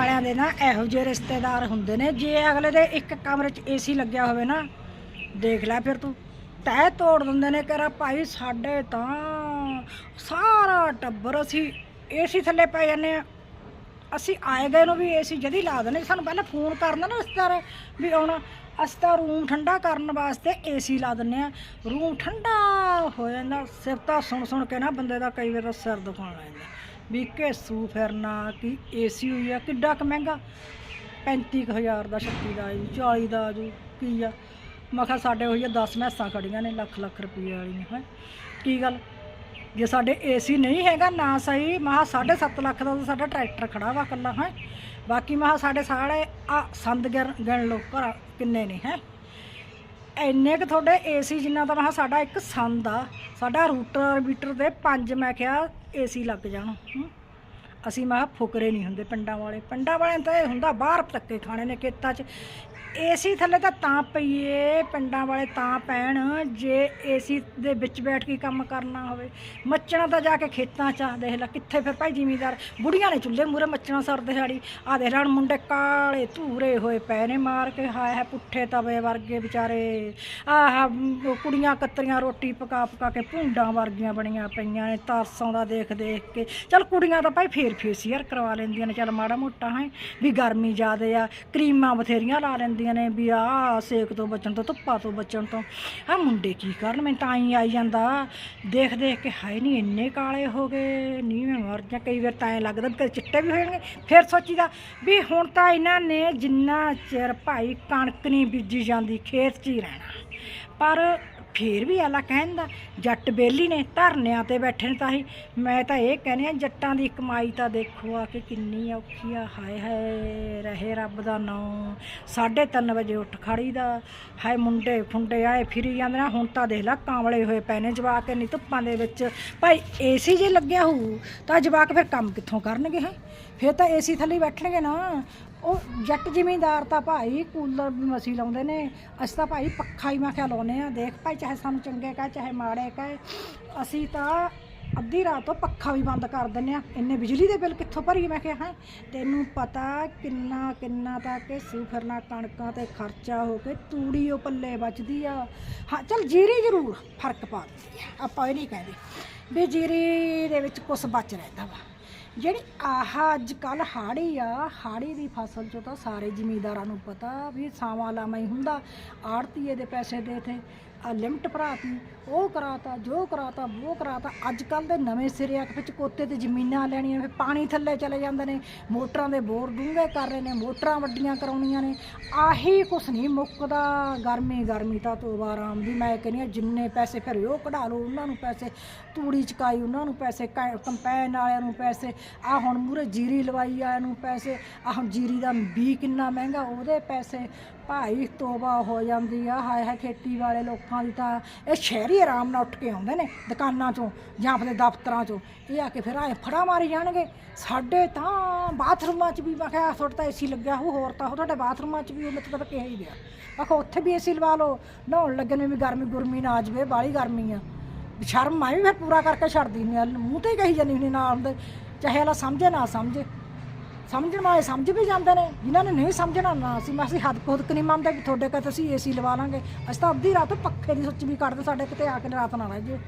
ਵਾਲਿਆਂ ਦੇ ਨਾ ਇਹੋ ਜਿਹੇ ਰਿਸ਼ਤੇਦਾਰ ਹੁੰਦੇ ਨੇ। ਜੇ ਅਗਲੇ ਦੇ ਇੱਕ ਕਮਰੇ 'ਚ ਏਸੀ ਲੱਗਿਆ ਹੋਵੇ ਨਾ, ਦੇਖ ਲੈ ਫਿਰ ਤੂੰ। ਤਹਿ ਤੋੜ ਦਿੰਦੇ ਨੇ ਕਹਿੰਦਾ ਭਾਈ ਸਾਡੇ ਤਾਂ ਸਾਰਾ ਟੱਬਰ ਅਸੀਂ ਏਸੀ ਥੱਲੇ ਪੈ ਜਾਂਦੇ ਆ ਅਸੀਂ ਆਏ ਗਏ ਨੂੰ ਵੀ ਏਸੀ ਜਦੀ ਲਾ ਦਿੰਦੇ। ਸਾਨੂੰ ਪਹਿਲਾਂ ਫੋਨ ਕਰਨਾ ਨਾ ਰਿਸ਼ਤੇਦਾਰ ਵੀ ਆਉਣਾ। ਅਸੀਂ ਤਾਂ ਰੂਮ ਠੰਡਾ ਕਰਨ ਵਾਸਤੇ ਏਸੀ ਲਾ ਦਿੰਨੇ ਆ ਰੂਮ ਠੰਡਾ ਹੋ ਜਾਂਦਾ। ਸਿਫਤਾਂ ਸੁਣ ਸੁਣ ਕੇ ਨਾ ਬੰਦੇ ਦਾ ਕਈ ਵਾਰ ਸਿਰ ਦੁਖਾਉਣ ਲੱਗ ਜਾਂਦਾ। ਵੀ ਘੇਸੂ ਫਿਰਨਾ, ਕਿ ਏਸੀ ਹੋਈ ਆ, ਕਿੱਡਾ ਕੁ ਮਹਿੰਗਾ? 35000 ਦਾ 36 ਦਾ ਜੀ 40 ਦਾ ਆਜੂ, ਕੀ ਆ? ਮੈਂ ਕਿਹਾ ਸਾਡੇ ਹੋਈ ਆ 10 ਮੈਸਾਂ ਖੜੀਆਂ ਨੇ, ਲੱਖ ਲੱਖ ਰੁਪਏ ਵਾਲੀਆਂ ਹੈ। ਕੀ ਗੱਲ? ਜੇ ਸਾਡੇ ਏਸੀ ਨਹੀਂ ਹੈਗਾ, ਨਾ ਸਹੀ ਮਹਾ 7.5 ਲੱਖ ਦਾ ਤਾਂ ਸਾਡਾ ਟਰੈਕਟਰ ਖੜਾ ਵਾ ਕੱਲਾ ਹੈ। ਬਾਕੀ ਮਹਾ ਸਾਡੇ ਸਾਰੇ ਆ ਸੰਦ ਗਿਣ ਗਿਣ ਲੋ ਘਰ ਕਿੰਨੇ ਨੇ, ਹੈ। ਇੰਨੇ ਕੁ ਤੁਹਾਡੇ ਏਸੀ ਜਿੰਨਾ ਤਾਂ ਮਹਾ ਸਾਡਾ ਇੱਕ ਸੰਦ ਆ, ਸਾਡਾ ਰੂਟਰ ਮੀਟਰ 'ਤੇ ਪੰਜ, ਮੈਂ ਕਿਹਾ ਏਸੀ ਲੱਗ ਜਾਣ ਹੂੰ। ਅਸੀਂ ਮੈਂ ਕਿਹਾ ਫੁਕਰੇ ਨਹੀਂ ਹੁੰਦੇ ਪਿੰਡਾਂ ਵਾਲੇ। ਪਿੰਡਾਂ ਵਾਲਿਆਂ ਨੂੰ ਤਾਂ ਇਹ ਹੁੰਦਾ ਬਾਹਰ ਧੱਕੇ ਖਾਣੇ ਨੇ ਖੇਤਾਂ 'ਚ। ਏਸੀ ਥੱਲੇ ਤਾਂ ਤਾਂ ਪਈਏ, ਪਿੰਡਾਂ ਵਾਲੇ ਤਾਂ ਪੈਣ, ਜੇ ਏਸੀ ਦੇ ਵਿੱਚ ਬੈਠ ਕੇ ਕੰਮ ਕਰਨਾ ਹੋਵੇ। ਮੱਚਣਾ ਤਾਂ ਜਾ ਕੇ ਖੇਤਾਂ 'ਚ ਆ, ਦੇਖ ਲੈ ਕਿੱਥੇ ਫਿਰ ਭਾਈ ਜ਼ਿਮੀਦਾਰ। ਬੁੜੀਆਂ ਨੇ ਚੁੱਲ੍ਹੇ ਮੂਰੇ ਮੱਚਣਾ ਸਰ ਦਿਹਾੜੀ ਆ ਦੇਖ ਲੈਣ ਮੁੰਡੇ ਕਾਲੇ ਧੂਰੇ ਹੋਏ ਪਏ ਨੇ ਮਾਰ ਕੇ, ਹਾਏ ਹੈ ਪੁੱਠੇ ਤਵੇ ਵਰਗੇ ਵਿਚਾਰੇ। ਆਹ ਕੁੜੀਆਂ ਕੱਤਰੀਆਂ ਰੋਟੀ ਪਕਾ ਪਕਾ ਕੇ ਭੁੰਡਾਂ ਵਰਗੀਆਂ ਬਣੀਆਂ ਪਈਆਂ ਨੇ, ਤਰਸੋਂ ਦਾ ਦੇਖ ਦੇਖ ਕੇ। ਚਲ ਕੁੜੀਆਂ ਤਾਂ ਭਾਈ ਫੇਰ ਫੇਸੀਅਰ ਕਰਵਾ ਲੈਂਦੀਆਂ ਨੇ। ਚੱਲ ਮਾੜਾ ਮੋਟਾ ਹੈ, ਵੀ ਗਰਮੀ ਜ਼ਿਆਦੇ ਆ, ਕਰੀਮਾਂ ਬਥੇਰੀਆਂ ਲਾ ਲੈਂਦੀਆਂ ਨੇ ਵੀ ਆ ਸੇਕ ਤੋਂ ਬਚਣ ਤੋਂ, ਧੁੱਪਾਂ ਤੋਂ ਬਚਣ ਤੋਂ। ਆ ਮੁੰਡੇ ਕੀ ਕਰਨ ਮੈਂ ਤਾਂ ਹੀ ਆਈ ਜਾਂਦਾ। ਦੇਖ ਦੇਖ ਕੇ ਹਾਏ ਨਹੀਂ ਇੰਨੇ ਕਾਲੇ ਹੋ ਗਏ ਨਹੀਂ ਮੈਂ ਮਰ ਜਾ। ਕਈ ਵਾਰ ਤਾਂ ਐਂ ਲੱਗਦਾ ਵੀ ਕਦੇ ਚਿੱਟੇ ਵੀ ਹੋ ਜਾਣਗੇ ਫਿਰ ਸੋਚੀਦਾ ਵੀ ਹੁਣ ਤਾਂ ਇਹਨਾਂ ਨੇ ਜਿੰਨਾ ਚਿਰ ਭਾਈ ਕਣਕ ਨਹੀਂ ਬੀਜੀ ਜਾਂਦੀ, ਖੇਤ 'ਚ ਹੀ ਰਹਿਣਾ। ਪਰ ਫੇਰ ਵੀ ਆਲਾ ਕਹਿੰਦਾ, ਜੱਟ ਬੇਲੀ ਨੇ ਧਰਨਿਆਂ ਤੇ ਬੈਠੇ ਨੇ ਤਾਂ ਹੀ। ਮੈਂ ਤਾਂ ਇਹ ਕਹਿੰਦੀ ਆ ਜੱਟਾਂ ਦੀ ਕਮਾਈ ਤਾਂ ਦੇਖੋ ਆ ਕਿ ਕਿੰਨੀ ਔਖੀ ਆ। ਹਾਏ ਹਾਏ, ਰਹੇ ਰੱਬ ਦਾ ਨਾਂ। 3:30 ਵਜੇ ਉੱਠ ਖੜੀ ਦਾ ਹਾਏ ਮੁੰਡੇ ਫੁੰਡੇ ਆਏ ਫਿਰੀ ਜਾਂਦੇ ਨਾ। ਹੁਣ ਤਾਂ ਦੇਖ ਲੈ ਕਾਂਵਲੇ ਹੋਏ ਪਏ ਨੇ ਜਵਾਕ ਨਹੀਂ ਧੁੱਪਾਂ ਦੇ ਵਿੱਚ। ਭਾਈ ਏਸੀ ਜੇ ਲੱਗਿਆ ਹੋਊ, ਤਾਂ ਜਵਾਕ ਫਿਰ ਕੰਮ ਕਿੱਥੋਂ ਕਰਨਗੇ, ਹੈ? ਫਿਰ ਤਾਂ ਏਸੀ ਥੱਲੇ ਬੈਠਣਗੇ ਨਾ। ਉਹ ਜੱਟ ਜ਼ਿਮੀਂਦਾਰ ਤਾਂ ਭਾਈ ਕੂਲਰ ਵੀ ਮਸੀ ਲਾਉਂਦੇ ਨੇ। ਅਸੀਂ ਤਾਂ ਭਾਈ ਪੱਖਾ ਹੀ ਮੈਂ ਕਿਹਾ ਲਾਉਨੇ ਆ ਦੇਖ ਭਾਈ, ਚਾਹੇ ਸਾਨੂੰ ਚੰਗੇ ਕਹੇ, ਚਾਹੇ ਮਾੜੇ ਕਹੇ, ਅਸੀਂ ਤਾਂ ਅੱਧੀ ਰਾਤ ਤੋਂ ਪੱਖਾ ਵੀ ਬੰਦ ਕਰ ਦਿੰਨੇ ਆ ਇੰਨੇ ਬਿਜਲੀ ਦੇ ਬਿੱਲ ਕਿੱਥੋਂ ਭਰੀਏ? ਮੈਂ ਕਿਹਾ, ਹੈ? ਤੈਨੂੰ ਪਤਾ ਕਿੰਨਾ ਕਿੰਨਾ ਤਾਂ ਕਿ ਸੂ ਫਿਰਨਾ, ਕਣਕਾਂ ਤੇ ਖਰਚਾ ਹੋ ਕੇ ਤੂੜੀ ਉਹ ਪੱਲੇ ਬਚਦੀ ਆ। ਹਾਂ, ਚਲ ਜੀਰੀ ਜ਼ਰੂਰ ਫ਼ਰਕ ਪਾ ਦਿੰਦੀ ਆ। ਆਪਾਂ ਇਹ ਨਹੀਂ ਕਹਿੰਦੇ ਵੀ ਜੀਰੀ ਦੇ ਵਿੱਚ ਕੁਝ ਬਚ ਰਹਿੰਦਾ ਵਾ। ਜਿਹੜੀ ਆਹ ਅੱਜ ਕੱਲ ਹਾੜੀ ਆ ਹਾੜੀ ਦੀ ਫਸਲ ਚੋਂ ਤਾਂ ਸਾਰੇ ਜ਼ਿਮੀਂਦਾਰਾਂ ਨੂੰ ਪਤਾ ਵੀ ਸਾਵਾਂ ਲਾਵਾਂ ਹੀ ਹੁੰਦਾ। ਆੜਤੀਏ ਦੇ ਪੈਸੇ ਦੇ ਤੇ ਆ ਲਿਮਟ ਭਰਾਤੀ, ਉਹ ਕਰਾਤਾ, ਜੋ ਕਰਾਤਾ, ਉਹ ਕਰਾਤਾ। ਅੱਜ ਕੱਲ ਦੇ ਨਵੇਂ ਸਿਰੇ ਆ ਵਿੱਚ ਕੋਤੇ ਤੇ ਜ਼ਮੀਨਾਂ ਲੈਣੀਆਂ, ਫਿਰ ਪਾਣੀ ਥੱਲੇ ਚਲੇ ਜਾਂਦੇ ਨੇ। ਮੋਟਰਾਂ ਦੇ ਬੋਰ ਡੂੰਘੇ ਕਰ ਰਹੇ ਨੇ, ਮੋਟਰਾਂ ਵੱਡੀਆਂ ਕਰਾਉਣੀਆਂ ਨੇ। ਆਹੀ ਕੁਛ ਨਹੀਂ, ਮੁੱਕਦਾ ਗਰਮੀ ਗਰਮੀ ਤਾਂ ਤੋਬਾ ਆਰਾਮ ਦੀ। ਮੈਂ ਕਹਿੰਦੀ ਹਾਂ, ਜਿੰਨੇ ਪੈਸੇ ਫਿਰ ਉਹ ਕਢਾ ਲਓ, ਉਹਨਾਂ ਨੂੰ ਪੈਸੇ। ਤੂੜੀ ਚਕਾਈ, ਉਹਨਾਂ ਨੂੰ ਪੈਸੇ, ਕ- ਕੰਪੈਨ ਵਾਲਿਆਂ ਨੂੰ ਪੈਸੇ। ਆ ਹੁਣ ਮੂਰੇ ਜੀਰੀ ਲਵਾਈ ਆ ਇਹਨੂੰ ਪੈਸੇ ਆ ਹੁਣ ਜੀਰੀ ਦਾ ਬੀ ਕਿੰਨਾ ਮਹਿੰਗਾ, ਉਹਦੇ ਪੈਸੇ ਭਾਈ ਤੋਬਾ ਹੋ ਜਾਂਦੀ ਆ, ਹਾਏ ਹਾਏ ਖੇਤੀ ਵਾਲੇ ਲੋਕਾਂ ਦੀ ਤਾਂ ਇਹ ਸ਼ਹਿਰੀ ਆਰਾਮ ਨਾਲ ਉੱਠ ਕੇ ਆਉਂਦੇ ਨੇ ਦੁਕਾਨਾਂ ਚੋਂ ਜਾਂ ਆਪਣੇ ਦਫ਼ਤਰਾਂ ਚੋਂ। ਇਹ ਆ ਕੇ ਫਿਰ ਆਏ ਫੜਾ ਮਾਰੀ ਜਾਣਗੇ। ਸਾਡੇ ਤਾਂ ਬਾਥਰੂਮਾਂ 'ਚ ਵੀ ਮੈਂ ਕਿਹਾ ਤੁਹਾਡਾ ਤਾਂ ਏਸੀ ਲੱਗਿਆ ਹੋ ਹੋਰ ਤਾਂ ਉਹ ਤੁਹਾਡੇ ਬਾਥਰੂਮਾਂ 'ਚ ਵੀ ਮਤਲਬ ਕਿਹਾ ਹੀ ਗਿਆ ਆਖੋ ਉੱਥੇ ਵੀ ਏਸੀ ਲਵਾ ਲਓ। ਨਹਾਉਣ ਲੱਗੇ ਨੇ ਵੀ ਗਰਮੀ ਗੁਰਮੀ ਨਾ ਆ ਜਾਵੇ, ਬਾਹਲੀ ਗਰਮੀ ਆ। ਵੀ ਸ਼ਰਮ ਮੈਂ ਵੀ ਫਿਰ ਪੂਰਾ ਕਰਕੇ ਛੱਡ ਦਿੰਦੀ ਆ। ਮੂੰਹ ਤੇ ਕਹੀ ਜਾਂਦੀ ਹੁੰਦੀ ਨਾ ਹੁੰਦੇ ਚਾਹੇ ਵਾਲਾ ਸਮਝੇ ਨਾ ਸਮਝੇ। ਸਮਝਣ ਵਾਲੇ ਸਮਝ ਵੀ ਜਾਂਦੇ ਨੇ। ਜਿਨ੍ਹਾਂ ਨੇ ਨਹੀਂ ਸਮਝਣਾ ਨਾ ਅਸੀਂ। ਮੈਂ ਅਸੀਂ ਹੱਦ ਹੁੱਦ ਨਹੀਂ ਮੰਨਦੇ ਕਿ ਤੁਹਾਡੇ ਘਰ ਅਸੀਂ ਏਸੀ ਲਵਾ ਲਾਂਗੇ। ਅਸੀਂ ਤਾਂ ਅੱਧੀ ਰਾਤ ਪੱਖੇ ਦੀ ਸੁੱਚ ਵੀ ਕੱਢਦੇ ਸਾਡੇ ਕਿਤੇ ਆ ਕੇ ਰਾਤ ਨਾ ਰਹਿ ਜੇ